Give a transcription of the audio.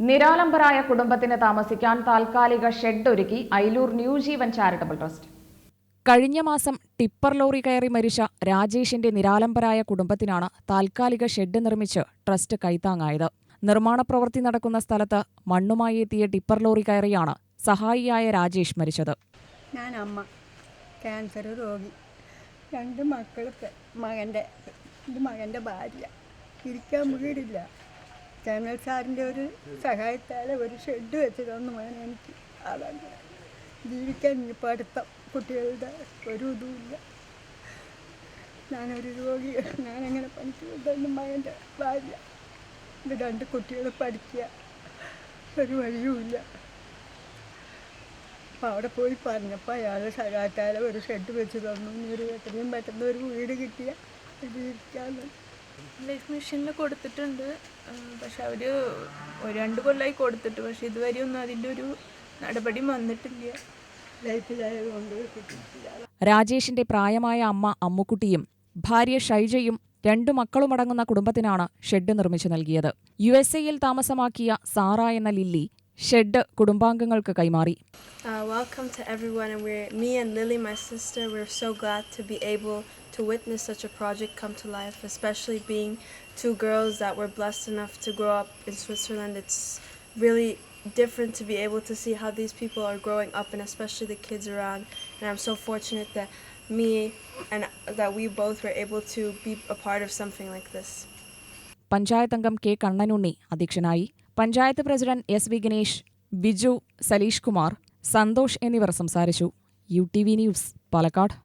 നിരാലംബരായ കുടുംബത്തിന് താമസിക്കാൻ താൽക്കാലിക ഷെഡ് ഒരുക്കി Ayilur new Jeevan charitable trust. കഴിഞ്ഞ മാസം ടിപ്പർ ലോറി കയറി മരിച്ച രാജേഷിന്റെ നിരാലംബരായ കുടുംബത്തിനാണ് താൽക്കാലിക ഷെഡ് നിർമ്മിച്ച് ട്രസ്റ്റ് കൈത്താങ്ങായത്. നിർമ്മാണ പ്രവൃത്തി നടക്കുന്ന സ്ഥലത്ത് മണ്ണുമായി എത്തിയ ടിപ്പർ ലോറി കയറിയാണ് സഹായിയായ രാജേഷ് മരിച്ചത്. ഞാൻ അമ്മ ക്യാൻസർ രോഗി. രണ്ട് മക്കൾക്ക് മകന്റെ മകന്റെ ഭാര്യ. ഇരിക്കാൻ വീടില്ല. ജനറൽ സാറിന്റെ ഒരു സഹായത്താൽ ഒരു ഷെഡ് വെച്ച് തന്നു വേണം എനിക്ക്. അതാണ് ജീവിക്കാൻ ഇനി പഠിത്തം. കുട്ടികളുടെ ഒരു ഇതുമില്ല ഞാനൊരു രോഗി. ഞാനെങ്ങനെ പണിക്ക് എന്റെ മകന്റെ ഭാര്യ. എന്റെ രണ്ട് കുട്ടികൾ പഠിക്കുക. ഒരു വഴിയുമില്ല അപ്പോൾ അവിടെ പോയി പറഞ്ഞപ്പോൾ അയാൾ സഹായത്താൽ ഒരു ഷെഡ് വെച്ച് തന്നു. ഇനി ഒരു എത്രയും പെട്ടെന്ന് ഒരു വീട് കിട്ടിയ ജീവിക്കാന്ന് ലൈഫ് മിഷനിൽ കൊടുത്തിട്ടുണ്ട്. പക്ഷെ അവർ ഒരു രണ്ട് കൊല്ലമായി കൊടുത്തിട്ട് പക്ഷെ ഇതുവരെ ഒന്നും അതിന്റെ ഒരു നടപടി വന്നിട്ടില്ല. രാജേഷിന്റെ പ്രായമായ അമ്മ അമ്മുക്കുട്ടിയും ഭാര്യ ഷൈജയും രണ്ടു മക്കളുമടങ്ങുന്ന കുടുംബത്തിനാണ് ഷെഡ് നിർമ്മിച്ചു നൽകിയത്. യു എസ് എയിൽ താമസമാക്കിയ സാറ എന്ന ലില്ലി ഷെഡ് കുടുംബാംഗങ്ങൾക്ക് കൈമാറി Uh, welcome to everyone, and we're me and Lily, my sister. We're so glad to be able to witness such a project come to life, especially being two girls that were blessed enough to grow up in Switzerland. It's really different to be able to see how these people are growing up, and especially the kids around. And I'm so fortunate that me and that we both were able to be a part of something like this. Panchayat അംഗം K Kannanunni അധ്യക്ഷനായി. Panchayat president S V Ganesh Biju Saleesh Kumar Santhosh എന്നിവർ സംസാരിച്ചു. U T V news Palakkad.